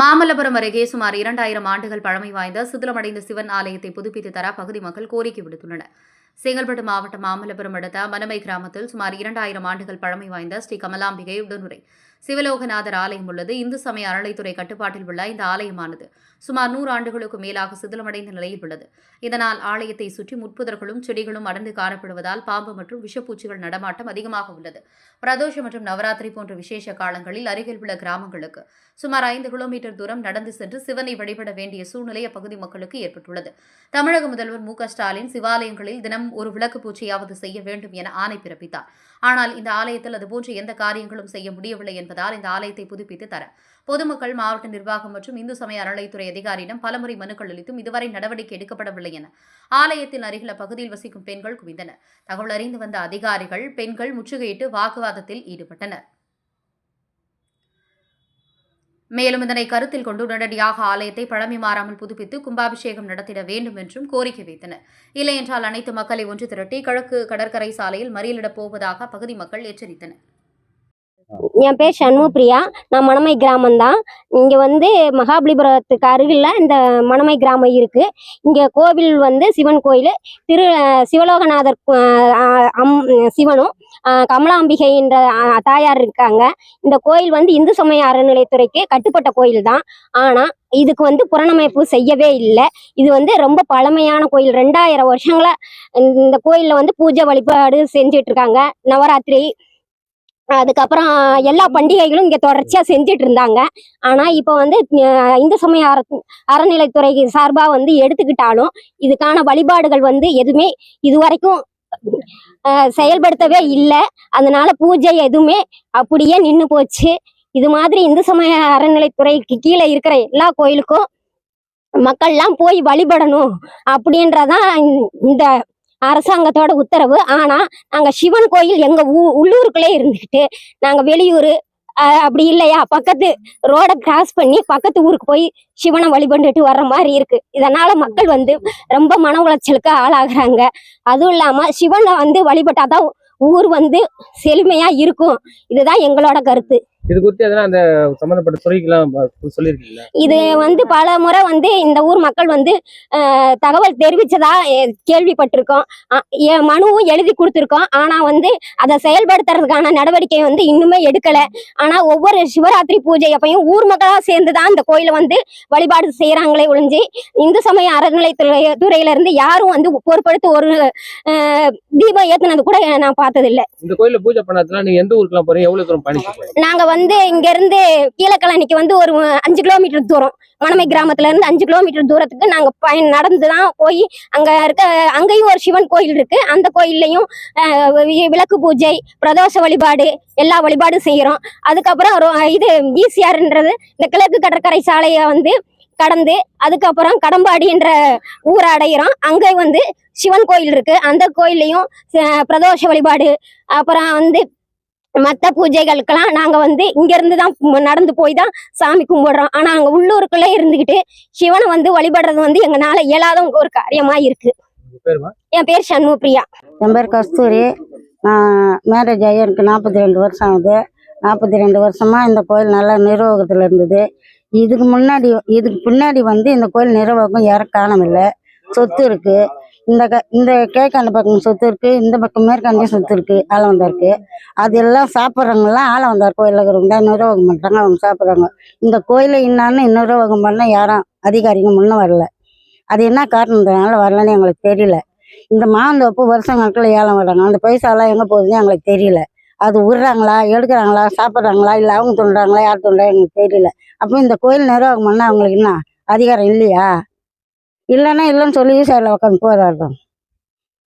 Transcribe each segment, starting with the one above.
மாமல்லபுரம் அருகே சுமார் இரண்டாயிரம் ஆண்டுகள் பழமை வாய்ந்த சிதிலமடைந்த சிவன் ஆலயத்தை புதுப்பித்து தர பகுதி மக்கள் கோரிக்கை விடுத்துள்ளனர். செங்கல்பட்டு மாவட்டம் மாமல்லபுரம் அடுத்த மனமை கிராமத்தில் சுமார் இரண்டாயிரம் ஆண்டுகள் பழமை வாய்ந்த ஸ்ரீ கமலாம்பிகை உடனுரை. சிவலோகநாதர் ஆலயம் உள்ளது. இந்து சமய அறநிலைத்துறை கட்டுப்பாட்டில் உள்ள இந்த ஆலயமானது சுமார் நூறு ஆண்டுகளுக்கு மேலாக சிதிலமடைந்த நிலையில் உள்ளது. இதனால் ஆலயத்தை சுற்றி முட்புதர்களும் செடிகளும் அடர்ந்து காணப்படுவதால் பாம்பு மற்றும் விஷப்பூச்சிகள் நடமாட்டம் அதிகமாக உள்ளது. பிரதோஷம் மற்றும் நவராத்திரி போன்ற விசேஷ காலங்களில் அருகில் உள்ள கிராமங்களுக்கு சுமார் ஐந்து கிலோமீட்டர் தூரம் நடந்து சென்று சிவனை வழிபட வேண்டிய சூழ்நிலை அப்பகுதி மக்களுக்கு ஏற்பட்டுள்ளது. தமிழக முதல்வர் மு ஸ்டாலின் சிவாலயங்களில் தினம் ஒரு விளக்கு பூச்சையாவது செய்ய வேண்டும் என ஆணை பிறப்பித்தார். ஆனால் இந்த ஆலயத்தில் அதுபோன்ற எந்த காரியங்களும் செய்ய முடியவில்லை என்பது என்பதால் இந்த ஆலயத்தை புதுப்பித்து தர. பொதுமக்கள் மாவட்ட நிர்வாகம் மற்றும் இந்து சமய அறநிலைத்துறை அதிகாரியிடம் பலமுறை மனுக்கள் அளித்தும் இதுவரை நடவடிக்கை எடுக்கப்படவில்லை என ஆலயத்தின் அருகில் பகுதியில் வசிக்கும் பெண்கள் குவிந்தனர். தகவல் அறிந்து வந்த அதிகாரிகள் பெண்கள் முற்றுகையிட்டு வாக்குவாதத்தில் ஈடுபட்டனர். மேலும் இதனை கருத்தில் கொண்டு உடனடியாக ஆலயத்தை பழமை மாறாமல் புதுப்பித்து கும்பாபிஷேகம் நடத்திட வேண்டும் என்றும் கோரிக்கை வைத்தனர். இல்லையென்றால் அனைத்து மக்களை ஒன்று திரட்டி கிழக்கு கடற்கரை சாலையில் மறியலிடப் போவதாக பகுதி மக்கள் எச்சரித்தனர். என் பேர் சண்முகப்பிரியா நான் மணமை கிராமம் தான் இங்கே வந்து மகாபலிபுரத்துக்கு அருகில் இந்த மணமை கிராமம் இருக்குது இங்கே கோவில் வந்து சிவன் கோயில். திரு சிவலோகநாதர் அம் சிவனும் கமலாம்பிகைன்ற தாயார் இருக்காங்க. இந்த கோயில் வந்து இந்து சமய அறநிலையத்துறைக்கு கட்டுப்பட்ட கோயில் தான் ஆனால் இதுக்கு வந்து புறணமைப்பு செய்யவே இல்லை. இது வந்து ரொம்ப பழமையான கோயில். ரெண்டாயிரம் வருஷங்களா இந்த கோயிலில் வந்து பூஜை வழிபாடு செஞ்சிட்ருக்காங்க. நவராத்திரி அதுக்கப்புறம் எல்லா பண்டிகைகளும் இங்கே தொடர்ச்சியாக செஞ்சுட்டு இருந்தாங்க ஆனால் இப்போ வந்து இந்து சமய அற அறநிலைத்துறை சார்பாக வந்து எடுத்துக்கிட்டாலும் இதுக்கான வழிபாடுகள் வந்து எதுவுமே இதுவரைக்கும் செயல்படுத்தவே இல்லை. அதனால பூஜை எதுவுமே அப்படியே நின்று போச்சு. இது மாதிரி இந்து சமய அறநிலைத்துறைக்கு கீழே இருக்கிற எல்லா கோயிலுக்கும் மக்கள்லாம் போய் வழிபடணும் அப்படின்றதான் இந்த அரசாங்கத்தோட உத்தரவு. ஆனா நாங்க சிவன் கோயில் எங்க ஊ உள்ளூருக்குள்ளே இருந்துக்கிட்டு நாங்க வெளியூர் அப்படி இல்லையா? பக்கத்து ரோடை கிராஸ் பண்ணி பக்கத்து ஊருக்கு போய் சிவனை வழிபண்டுட்டு வர்ற மாதிரி இருக்கு. இதனால மக்கள் வந்து ரொம்ப மன உளைச்சலுக்கு ஆளாகிறாங்க. அதுவும் இல்லாம சிவனை வந்து வழிபட்டாதான் ஊர் வந்து செழுமையா இருக்கும். இதுதான் எங்களோட கருத்து. இது குறித்து எதனா அந்த சம்பந்தப்பட்ட துறைக்கெல்லாம் சொல்லியிருக்கீங்களா? இது வந்து பல முறை வந்து இந்த ஊர் மக்கள் வந்து தகவல் தெரிவிச்சதா கேள்விப்பட்டிருக்கோம். மனுவும் எழுதி கொடுத்துருக்கோம். ஆனா வந்து அதை செயல்படுத்துறதுக்கான நடவடிக்கை வந்து இன்னுமே எடுக்கல. ஆனா ஒவ்வொரு சிவராத்திரி பூஜை அப்பையும் ஊர் மக்களா சேர்ந்து தான் இந்த கோயிலை வந்து வழிபாடு செய்யறாங்களே ஒழிஞ்சு இந்து சமய அறநிலைத்துறை துறையில இருந்து யாரும் வந்து பொறுப்படுத்தி ஒரு தீபம் ஏத்துனது கூட நான் பார்த்ததில்ல. இந்த கோயில்ல பூஜை பண்ணதுல நீங்க எந்த ஊருக்குலாம் போறீங்க? எவ்வளவு தூரம் போறீங்க? நாங்க வந்து இங்க இருந்து கீழக்கழனிக்கு வந்து ஒரு அஞ்சு கிலோமீட்டர் தூரம். மணமை கிராமத்துல இருந்து அஞ்சு கிலோமீட்டர் தூரத்துக்கு நாங்க பயன் நடந்து தான் போய் அங்க இருக்க அங்கேயும் ஒரு சிவன் கோயில் இருக்கு. அந்த கோயில்லையும் விளக்கு பூஜை பிரதோஷ வழிபாடு எல்லா வழிபாடும் செய்யறோம். அதுக்கப்புறம் இது ஈசிஆர்ன்றது இந்த கிழக்கு கடற்கரை சாலையை வந்து கடந்து அதுக்கப்புறம் கடம்பாடின்ற ஊரை அடையிறோம். அங்கே வந்து சிவன் கோயில் இருக்கு. அந்த கோயில்லையும் பிரதோஷ வழிபாடு அப்புறம் வந்து மற்ற பூஜைகளுக்கெல்லாம் நாங்க வந்து இங்க இருந்து தான் நடந்து போய் தான் சாமி கும்பிடுறோம். ஆனா அங்க உள்ளூருக்குள்ளே இருந்துகிட்டு சிவனை வந்து வழிபடுறது வந்து எங்கனால இயலாத ஒரு காரியமா இருக்கு. என் பேர் சண்முகப்பிரியா. என் பேர் கஸ்தூரி. நான் மேரேஜ் ஆகி எனக்கு நாற்பத்தி ரெண்டு வருஷம் ஆகுது. நாற்பத்தி ரெண்டு வருஷமாக இந்த கோயில் நல்ல நிர்வாகத்தில் இருந்தது. இதுக்கு முன்னாடி இதுக்கு பின்னாடி வந்து இந்த கோயில் நிர்வாகம் யாரும் காணவில்லை. சொத்து இருக்குது இந்த க இந்த கேக்காண்ட பக்கம் சொத்து இருக்குது இந்த பக்கம் மேற்காண்ட சொத்து இருக்குது ஆலவந்தாருக்கு அது எல்லாம் சாப்பிட்றவங்கலாம் ஆலவந்தார் கோயிலில் இருக்கிறவங்க. தான் நிர்வாகம் பண்ணுறாங்க அவங்க சாப்பிட்றாங்க. இந்த கோயிலை என்னான்னு நிர்வாகம் பண்ண யாரும் அதிகாரிங்க முன்ன வரல. அது என்ன காரணத்தினால வரலன்னு எங்களுக்கு தெரியல. இந்த மாந்தோப்பு வருஷம் கணக்கில் ஏலம் வர்றாங்க. அந்த பைசாலாம் எங்கே போகுதுன்னு எங்களுக்கு தெரியல. அது விடுறாங்களா எடுக்கிறாங்களா சாப்பிட்றாங்களா இல்லை அவங்க துண்டுறாங்களா யார் துண்டுறா எங்களுக்கு தெரியல. அப்போ இந்த கோயில் நிர்வாகம் பண்ணால் அவங்களுக்கு என்ன? அதிகாரம் இல்லையா? இல்லைன்னா இல்லைன்னு சொல்லி ஈசாரில் உட்காந்து போராடுறோம்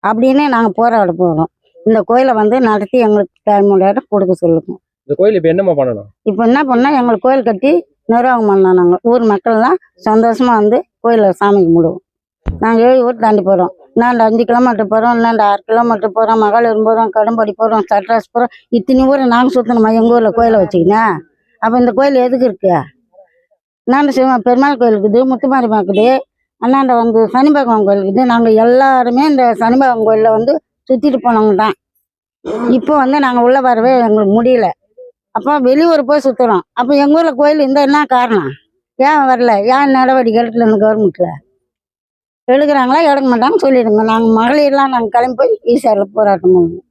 அப்படின்னு நாங்கள் போராட போகிறோம் இந்த கோயிலை வந்து நடத்தி எங்களுக்கு தேவையான கொடுக்க சொல்லுங்க. இந்த கோயில் இப்ப என்னம்மா பண்ணணும்? இப்போ என்ன பண்ணால் எங்களுக்கு கோயில் கட்டி நிர்வாகம் பண்ணோம் நாங்கள் ஊர் மக்கள்லாம் சந்தோஷமாக வந்து கோயிலில் சாமி கும்பிடுவோம். நாங்கள் ஏழு ஊர் தாண்டி போகிறோம் இன்னாண்ட அஞ்சு கிலோமீட்டர் போகிறோம் இன்னாண்ட ஆறு கிலோமீட்டர் போகிறோம் மகளிர் போகிறோம் கடம்படி போகிறோம் சட்ராஸ் போகிறோம் இத்தனை ஊர் நாங்கள் சுற்றணுமா எங்கள் ஊரில் கோயிலை வச்சுக்கினேன். அப்போ இந்த கோயில் எதுக்கு இருக்கு? இன்னாண்ட சிவ பெருமாள் கோயில் இருக்குது முத்துமாரியம்மா இருக்குது. அண்ணாண்ட வந்து சனி பகவான் கோயில். இது நாங்கள் எல்லாருமே இந்த சனி பகவான் கோயிலில் வந்து சுற்றிட்டு போனவங்க தான். இப்போ வந்து நாங்கள் உள்ளே வரவே எங்களுக்கு முடியல. அப்போ வெளியூர் போய் சுற்றுறோம் அப்போ எங்கள் ஊரில் கோயில் இருந்தால் என்ன காரணம்? ஏன் வரல? ஏன் நடவடிக்கை எடுக்கல இந்த கவர்மெண்ட்டில் எடுக்கிறாங்களா? எடுக்க மாட்டாங்கன்னு சொல்லிடுங்க. நாங்கள் மகளிர்லாம் நாங்கள் கிளம்பி போய் ஈஸியாரில் போராட்டம் பண்ணுவோம்